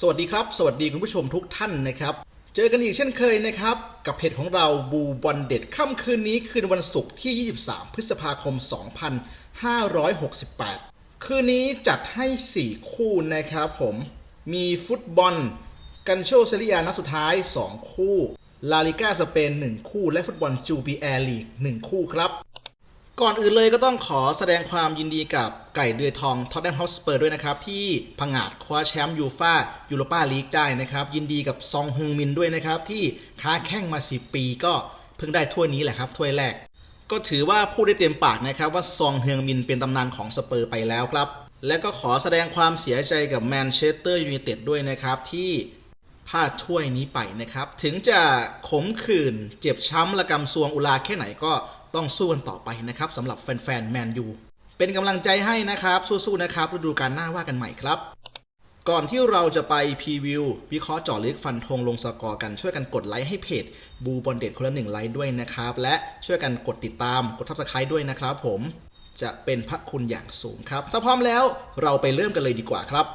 สวัสดีครับ สวัสดีคุณผู้ชมทุกท่านนะครับ เจอกันอีกเช่นเคยนะครับ กับเพจของเราบูบอลเด็ดค่ำคืนนี้คืนวันศุกร์ที่ 23 พฤษภาคม 2568 คืนนี้จัดให้ 4 คู่นะครับผม มีฟุตบอล กันโชเซเรียนัดสุดท้าย 2 คู่ ลาลิก้าสเปน 1 คู่ และฟุตบอลจูบีแอร์ลีก 1 คู่ครับ ก่อนอื่นเลยก็ต้องขอแสดงความยินดีกับไก่เดือยทองท็อตแนมฮอสเปอร์ด้วยนะครับ ที่ผงาดคว้าแชมป์ยูฟายูโรปาลีกได้นะครับ ยินดีกับซองฮึงมินด้วยนะครับ ที่ค้าแข่งมา 10 ปีก็เพิ่งได้ถ้วยนี้แหละครับถ้วยแรก ก็ถือว่าพูดได้เต็มปากนะครับ ว่าซองเฮืองมินเป็นตำนานของสเปอร์ไปแล้วครับ และก็ขอแสดงความเสียใจกับแมนเชสเตอร์ยูไนเต็ดด้วยนะครับที่พลาดถ้วยนี้ไปนะครับ ถึงจะขมขื่นเจ็บช้ำระกำซวงอุลาแค่ไหนก็ ต้องสู้กันต่อไปนะครับสำหรับแฟนๆแมนยูเป็นกำลังใจให้นะครับสู้ๆนะครับฤดูกาลหน้าว่ากันใหม่ครับก่อนที่เราจะไปพรีวิววิเคราะห์เจาะลึกฟันธงลงสกอร์กันช่วยกันกดไลค์ให้เพจบูบอลเด็ดคนละหนึ่งไลค์ด้วยนะครับ และช่วยกันกดติดตามกดซับสไครต์ด้วยนะครับผมจะเป็นพระคุณอย่างสูงครับ ถ้าพร้อมแล้วเราไปเริ่มกันเลยดีกว่าครับ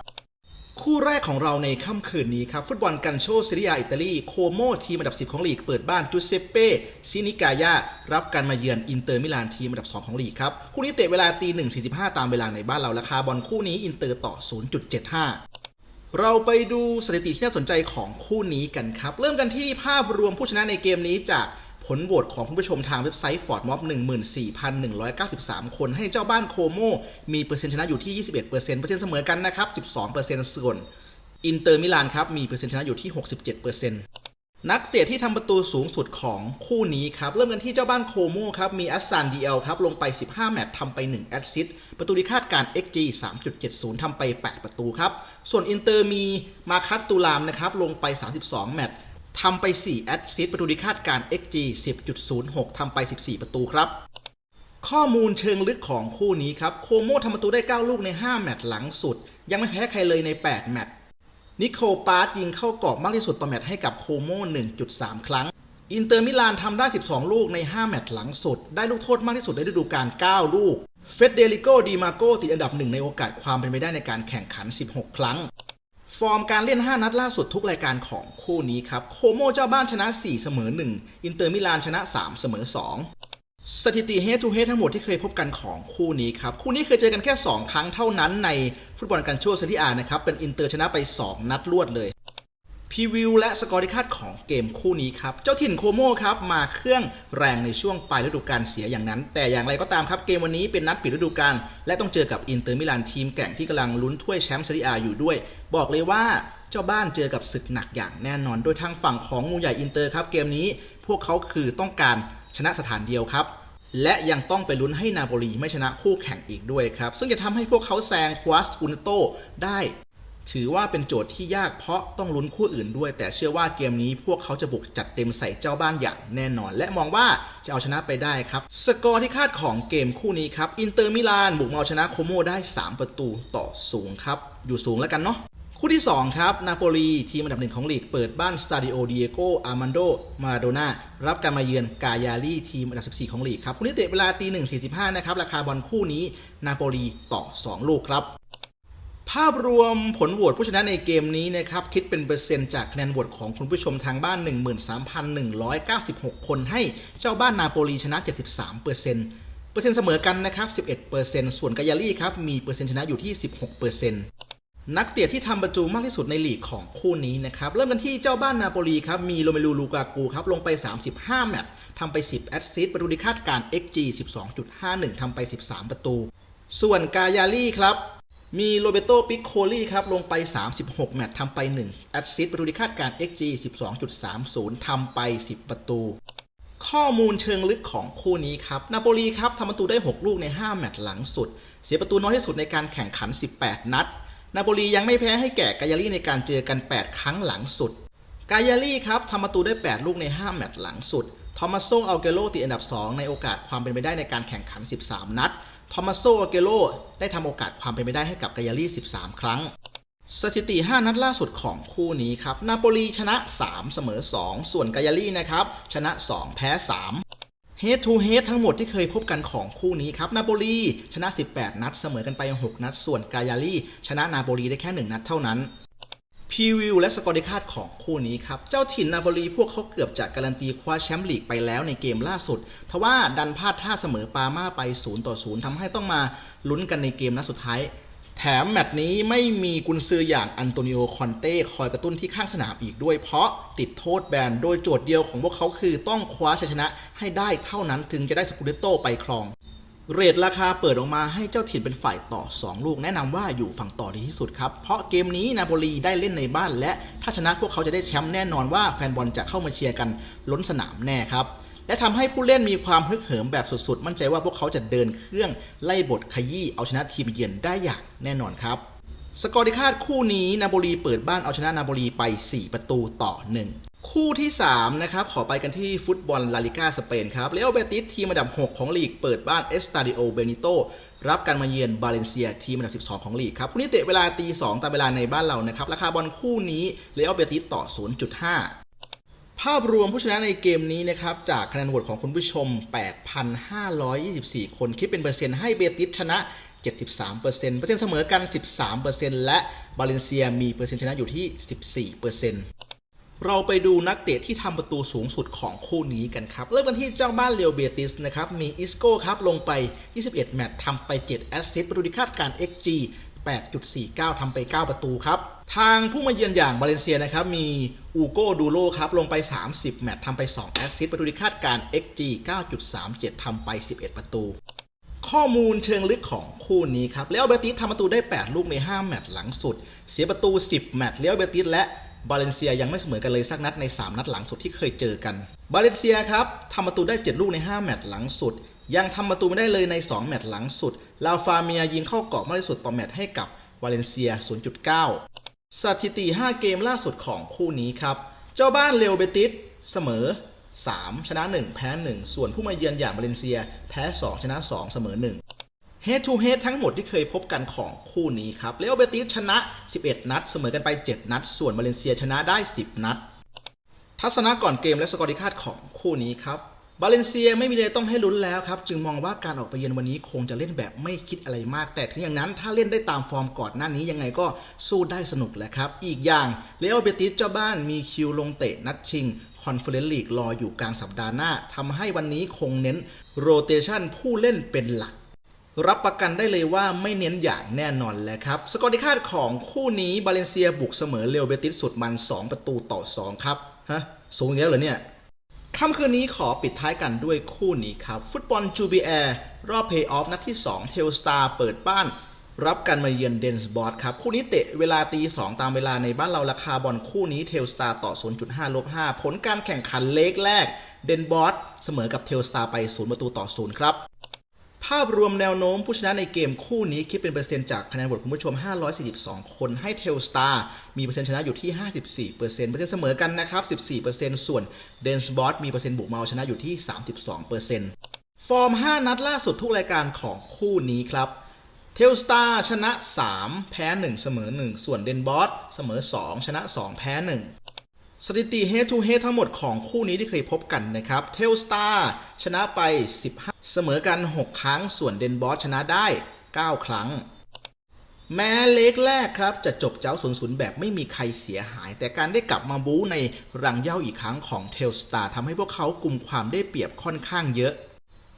คู่แรกของเราในค่ำคืนนี้ครับฟุตบอลกันโชซีเรียอิตาลีโคโมทีมอันดับ 10 ของลีกเปิดบ้านจูเซเป้ซินิกายารับการมาเยือนอินเตอร์มิลานทีมอันดับ 2 ของลีกครับคู่นี้เตะเวลาตี1.45ตามเวลาในบ้านเราราคาบอลคู่นี้อินเตอร์ต่อ 0.75 เราไปดูสถิติที่น่าสนใจของคู่นี้กันครับ เริ่มกันที่ภาพรวมผู้ชนะในเกมนี้จาก ผลโหวตของผู้ชมทางเว็บไซต์ Ford Mob 14,193 คนให้เจ้าบ้านโคโมมีเปอร์เซ็นต์ชนะอยู่ที่ 21%เปอร์เซ็นต์เสมอกันนะครับ 12%ส่วนอินเตอร์มิลานครับมีเปอร์เซ็นต์ชนะอยู่ที่ 67%นักเตะที่ทำประตูสูงสุดของคู่นี้ครับเริ่มกันที่เจ้าบ้านโคโมครับมีอัสซานดีเอลครับลงไป 15 แมตช์ทำไป 1 แอสซิสต์ประตูที่คาดการ XG 3.70ทำไป 8 ประตูครับ ส่วนอินเตอร์มีมาคัตตูลามนะครับลงไป 32 แมตช์ ทำไป 4 แอสซิสต์ประตูที่คาดการ XG 10.06 ทำไป 14 ประตูครับ ข้อมูลเชิงลึกของคู่นี้ครับ โคโมทำประตูได้ 9 ลูกใน 5 แมตช์หลังสุด ยังไม่แพ้ใครเลยใน 8 แมตช์ นิโคลปาร์ตยิงเข้ากรอบมากที่สุดต่อแมตช์ให้กับโคโม 1.3 ครั้ง อินเตอร์มิลานทำได้ 12 ลูกใน 5 แมตช์หลังสุด ได้ลูกโทษมากที่สุดในฤดูกาล 9 ลูก เฟเดริโก ดีมาโกติดอันดับหนึ่งในโอกาสความเป็นไปได้ในการแข่งขัน 16 ครั้ง ฟอร์มการเล่น 5 นัดล่าสุดทุกรายการของคู่นี้ครับ โคโมเจ้าบ้านชนะ 4 เสมอ 1 อินเตอร์มิลานชนะ 3 เสมอ 2 สถิติ head to head ทั้งหมดที่เคยพบกันของคู่นี้ครับ คู่นี้เคยเจอกันแค่ 2 ครั้งเท่านั้นในฟุตบอลกันโชว์ซีรีอานะครับ เป็นอินเตอร์ชนะไป 2 นัดรวดเลย พรีวิวและสกอร์ที่คาดของเกมคู่นี้ครับ เจ้าถิ่นโคโมครับ มาเครื่องแรงในช่วงปลายฤดูกาลเสียอย่างนั้น แต่อย่างไรก็ตามครับ เกมวันนี้เป็นนัดปิดฤดูกาลและต้องเจอกับอินเตอร์มิลานทีมแก่งที่กำลังลุ้นถ้วยแชมป์ซีรีอาอยู่ด้วย บอกเลยว่าเจ้าบ้านเจอกับศึกหนักอย่างแน่นอน โดยทางฝั่งของงูใหญ่อินเตอร์ครับเกมนี้พวกเขาคือต้องการชนะสถานเดียวครับและยังต้องไปลุ้นให้นาโปลีไม่ชนะคู่แข่งอีกด้วยครับ ซึ่งจะทำให้พวกเขาแซงควาสอุนโตได้ ถือว่าเป็นโจทย์ที่ยากเพราะต้องลุ้นคู่อื่นด้วย แต่เชื่อว่าเกมนี้พวกเขาจะบุกจัดเต็มใส่เจ้าบ้านอย่างแน่นอน และมองว่าจะเอาชนะไปได้ครับ สกอร์ที่คาดของเกมคู่นี้ครับ อินเตอร์มิลานบุกมาเอาชนะโคโมได้ 3 ประตูต่อสูงครับ อยู่สูงแล้วกันเนาะคู่ที่ 2 ครับ นาโปลีทีมอันดับหนึ่งของลีกเปิดบ้านสตาดิโอเดียโกอาร์มันโดมาโดนารับการมาเยือนกายาลีทีมอันดับ 14 ของลีกครับคู่นี้เตะเวลาตี1.45นะครับราคาบอลคู่นี้นาโปลีต่อ 2 ลูกครับ ภาพรวมผลโหวตผู้ชนะในเกมนี้นะครับคิดเป็นเปอร์เซ็นต์จากคะแนนโหวตของคุณผู้ชมทางบ้าน 13,196 คนให้เจ้าบ้านนาโปลีชนะ 73%เปอร์เซ็นต์เปอร์เซ็นต์เสมอกันนะครับ 11%ส่วนกายาลีครับมีเปอร์เซ็นต์ชนะอยู่ที่ 16%นักเตะที่ทำประตูมากที่สุดในลีกของคู่นี้นะครับเริ่มกันที่เจ้าบ้านนาโปลีครับมีโรเมลูลูกากูครับลงไป 35 แมตช์ทำไป 10 แอสซิสต์ประตูที่คาดการ XG 12.51ทำไป 13 ประตู ส่วนกายาลีครับ มีโรเบโตปิกโคลีครับ ลงไป 36 แมตช์ทำไป 1 แอสซิสต์ประตูที่คาดการ XG 12.30 ทำไป 10 ประตู ข้อมูลเชิงลึกของคู่นี้ครับ นาโปลีครับทำประตูได้ 6 ลูกใน 5 แมตช์หลังสุด เสียประตูน้อยที่สุดในการแข่งขัน 18 นัด นาโปลียังไม่แพ้ให้แก่กายาลีในการเจอกัน 8 ครั้งหลังสุด กายาลีครับทำประตูได้ 8 ลูกใน 5 แมตช์หลังสุด ทอมัสโซอัลเกโลติดอันดับ 2 ในโอกาสความเป็นไปได้ในการแข่งขัน 13 นัด ทอมัสโซอัลเกโลได้ทำโอกาสความเป็นไปได้ให้กับกายาลี13 ครั้ง สถิติ 5 นัดล่าสุดของคู่นี้ครับ นาโปลีชนะ 3 เสมอ 2 ส่วนกายาลีนะครับ ชนะ 2 แพ้3 Head to Head ทั้งหมดที่เคยพบกันของคู่นี้ครับ นาโปลีชนะ 18 นัดเสมอกันไป 6 นัด ส่วนกายาลีชนะนาโปลีได้แค่ 1 นัดเท่านั้น พรีวิวและสกอร์ดิคาดของคู่นี้ครับ เจ้าถิ่นนาโปลีพวกเขาเกือบจะการันตีคว้าแชมป์ลีกไปแล้วในเกมล่าสุด ทว่าดันพลาดท่าเสมอปาม่าไป 0 ต่อ 0ทำให้ต้องมาลุ้นกันในเกมนัดสุดท้าย แถมแมตช์นี้ไม่มีกุนซืออย่างอันโตนิโอคอนเต้คอยกระตุ้นที่ข้างสนามอีกด้วย เพราะติดโทษแบน โดยโจทย์เดียวของพวกเขาคือต้องคว้าชัยชนะให้ได้เท่านั้นถึงจะได้สกูเดโตไปครอง เรทราคาเปิดออกมาให้เจ้าถิ่นเป็นฝ่ายต่อ 2 ลูก แนะนำว่าอยู่ฝั่งต่อดีที่สุดครับ เพราะเกมนี้นาโปลีได้เล่นในบ้านและถ้าชนะพวกเขาจะได้แชมป์แน่นอนว่าแฟนบอลจะเข้ามาเชียร์กันล้นสนามแน่ครับ และทำให้ผู้เล่นมีความฮึกเหิมแบบสุดๆ มั่นใจว่าพวกเขาจะเดินเครื่องไล่บทขยี้เอาชนะทีมเยือนได้อย่างแน่นอนครับ สกอร์ดิคาดคู่นี้นาโปลีเปิดบ้านเอาชนะนาโปลีไป 4 ประตูต่อ 1 คู่ที่ 3 นะครับ ขอไปกันที่ฟุตบอลลาลิกาสเปนครับเลโอเบติสทีมอันดับ 6 ของลีกเปิดบ้านเอสตาดิโอเบนิโตรับการมาเยือนบาเลนเซียทีมอันดับ 12 ของลีกครับ คู่นี้เตะเวลาตี 2ตามเวลาในบ้านเรานะครับ ราคาบอลคู่นี้เลโอเบติสต่อ 0.5ภาพรวมผู้ชนะในเกมนี้นะครับ จากคะแนนโหวตของคุณผู้ชม 8,524 คน คิดเป็นเปอร์เซ็นต์ให้เบติสชนะ 73%เปอร์เซ็นต์เปอร์เซ็นต์เสมอกัน 13%และบาเลนเซียมีเปอร์เซ็นต์ชนะอยู่ที่ 14%เปอร เราไปดูนักเตะที่ทำประตูสูงสุดของคู่นี้กันครับ เริ่มกันที่เจ้าบ้านเรียวเบติสนะครับ มีอิสโก้ครับลงไป 21 แมตช์ทำไป 7 แอสซิสต์ประตูที่คาดการ XG 8.49 ทำไป 9 ประตูครับ ทางผู้มาเยือนอย่างบาเลนเซียนะครับ มีอูโกดูโรครับ ลงไป 30 แมตช์ทำไป 2 แอสซิสต์ประตูที่คาดการ XG 9.37 ทำไป 11 ประตูข้อมูลเชิงลึกของคู่นี้ครับ เลอเบติสทำประตูได้ 8 ลูกใน 5 แมตช์หลังสุด เสียประตู 10 แมตช์เลอเบติสและ บาเลนเซียยังไม่เสมอกันเลยสักนัดใน 3 นัดหลังสุดที่เคยเจอกัน บาเลนเซียครับทำประตูได้ 7 ลูกใน 5 แมตช์หลังสุด ยังทำประตูไม่ได้เลยใน 2 แมตช์หลังสุด ลาฟาเมียยิงเข้ากรอบมากที่สุดต่อแมตช์ให้กับวาเลนเซีย 0.9 สถิติ 5 เกมล่าสุดของคู่นี้ครับ เจ้าบ้านเรอเบติสเสมอ 3 ชนะ 1 แพ้ 1 ส่วนผู้มาเยือนอย่างบาเลนเซีย แพ้ 2 ชนะ 2 เสมอ 1 Head to Head ทั้งหมดที่เคยพบกันของคู่นี้ครับเลอัลเบติสชนะ 11 นัด เสมอกันไป 7 นัด ส่วนบาเลเซียชนะได้ 10 นัด ทัศนะก่อนเกมและสกอร์ดิคาดของคู่นี้ครับบาเลนเซียไม่มีเลยต้องให้ลุ้นแล้วครับ จึงมองว่าการออกไปเยือนวันนี้คงจะเล่นแบบไม่คิดอะไรมาก แต่ถึงอย่างนั้นถ้าเล่นได้ตามฟอร์มก่อนหน้านี้ยังไงก็สู้ได้สนุกแหละครับ อีกอย่างเลอัลเบติสเจ้าบ้านมีคิวลงเตะนัดชิงคอนเฟอเรนซ์ลีกรออยู่กลางสัปดาห์หน้าทำให้วันนี้คงเน้นโรเตชันผู้เล่นเป็นหลัก รับประกันได้เลยว่าไม่เน้นอย่างแน่นอนแหละครับ สกอร์ดิคาดของคู่นี้บาเลนเซียบุกเสมอเรอัลเบติสสุดมัน 2 ประตูต่อ 2 ครับ ฮะ สูงอย่างนี้เหรอเนี่ยค่ำคืนนี้ขอปิดท้ายกันด้วยคู่นี้ครับ ฟุตบอลจูบีแอร์รอบเพย์ออฟนัดที่ 2 เทลสตาร์เปิดบ้าน รับการมาเยือนเดนส์บอสครับ คู่นี้เตะเวลาตี2ตามเวลาในบ้านเราราคาบอลคู่นี้เทลสตาร์ต่อ 0.5ลบ5ผลการแข่งขันเล็กแรกเดนบอสเสมอกับเทลสตาร์ไป 0 ประตูต่อ 0 ครับ ภาพรวมแนวโน้มผู้ชนะในเกมคู่นี้คิดเป็นเปอร์เซ็นต์จากคะแนนโหวตคุณผู้ชม 542 คนให้เทลสตาร์มีเปอร์เซ็นต์ชนะอยู่ที่ 54%เปอร์เซ็นต์เปอร์เซ็นต์เสมอกันนะครับ 14%ส่วนเดนส์บอสมีเปอร์เซ็นต์บุกมาเอาชนะอยู่ที่ 32%ฟอร์ม 5 นัดล่าสุดทุกรายการของคู่นี้ครับเทลสตาร์ชนะ 3 แพ้ 1 เสมอ 1 ส่วนเดนบอสเสมอ 2 ชนะ 2 แพ้ 1 สถิติ Head to Head ทั้งหมดของคู่นี้ที่เคยพบกันนะครับเทลสตาร์ชนะไป 15 เสมอกัน 6 ครั้ง ส่วนเดนบอสชนะได้ 9 ครั้ง แม้เล็กแรกครับ จะจบเจ้า0-0แบบไม่มีใครเสียหาย แต่การได้กลับมาบู๊ในรังเย้าอีกครั้งของเทลสตาร์ทำให้พวกเขากลุ่มความได้เปรียบค่อนข้างเยอะ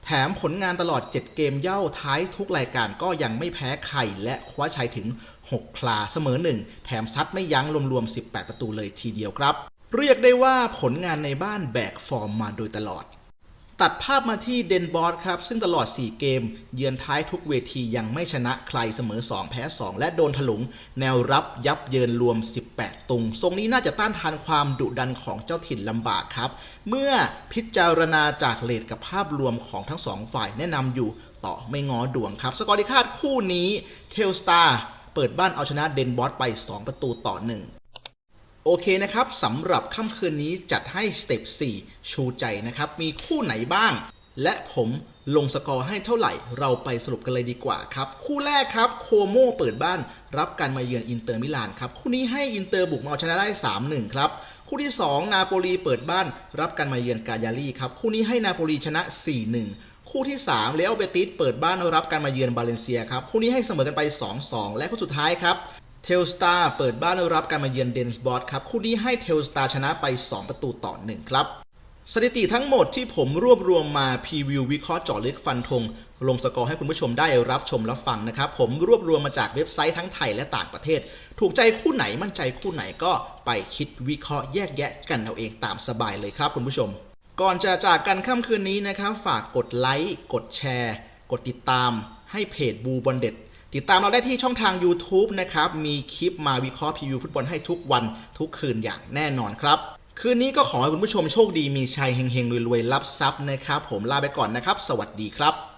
แถมผลงานตลอด 7 เกมเย้าท้ายทุกรายการก็ยังไม่แพ้ใครและคว้าชัยถึง6คลาเสมอ 1 แถมซัดไม่ยั้งรวมๆ 18 ประตูเลยทีเดียวครับ เรียกได้ว่าผลงานในบ้านแบกฟอร์มมาโดยตลอด ตัดภาพมาที่เดนบอสครับ ซึ่งตลอด 4 เกม เยือนท้ายทุกเวทียังไม่ชนะใครเสมอ 2 แพ้ 2 และโดนถลุง แนวรับยับเยินรวม 18 ตุง ทรงนี้น่าจะต้านทานความดุดันของเจ้าถิ่นลำบากครับ เมื่อพิจารณาจากเลทกับภาพรวมของทั้งสองฝ่ายแนะนำอยู่ต่อไม่งอดวงครับ สกอร์ดิคาดคู่นี้เทลสตาร์เปิดบ้านเอาชนะเดนบอสไป 2 ประตูต่อ 1 โอเคนะครับสำหรับค่ำคืนนี้จัดให้สเต็ป4 ชูใจนะครับ มีคู่ไหนบ้าง และผมลงสกอร์ให้เท่าไหร่ เราไปสรุปกันเลยดีกว่าครับ คู่แรกครับโคโมเปิดบ้าน รับการมาเยือนอินเตอร์มิลานครับ คู่นี้ให้อินเตอร์บุกมาเอาชนะได้ 3-1 ครับ คู่ที่ 2 นาโปลีเปิดบ้าน รับการมาเยือนกาญาลีครับ คู่นี้ให้นาโปลีชนะ 4-1คู่ที่ 3 เลอเบติสเปิดบ้านรับการมาเยือนบาเลนเซียครับ คู่นี้ให้เสมอกันไป 2-2 และคู่สุดท้ายครับ เทลสตาร์เปิดบ้านรับการมาเยือนเดนส์บอสครับ คู่นี้ให้เทลสตาร์ชนะไป 2 ประตูต่อ 1 ครับ สถิติทั้งหมดที่ผมรวบรวมมาพรีวิววิเคราะห์เจาะลึกฟันธงลงสกอร์ให้คุณผู้ชมได้รับชมรับฟังนะครับ ผมรวบรวมมาจากเว็บไซต์ทั้งไทยและต่างประเทศ ถูกใจคู่ไหนมั่นใจคู่ไหนก็ไปคิดวิเคราะห์แยกแยะกันเอาเองตามสบายเลยครับคุณผู้ชม ก่อนจะจากกันค่ำคืนนี้นะครับฝากกดไลค์กดแชร์ กดติดตาม ให้เพจบูบอลเด็ด ติดตามเราได้ที่ช่องทาง YouTube นะครับ มีคลิปมาวิเคราะห์พรีวิวฟุตบอลให้ทุกวันทุกคืนอย่างแน่นอนครับ คืนนี้ก็ขอให้คุณผู้ชมโชคดีมีชัยเฮงๆรวยๆรับทรัพย์นะครับ ผมลาไปก่อนนะครับ สวัสดีครับ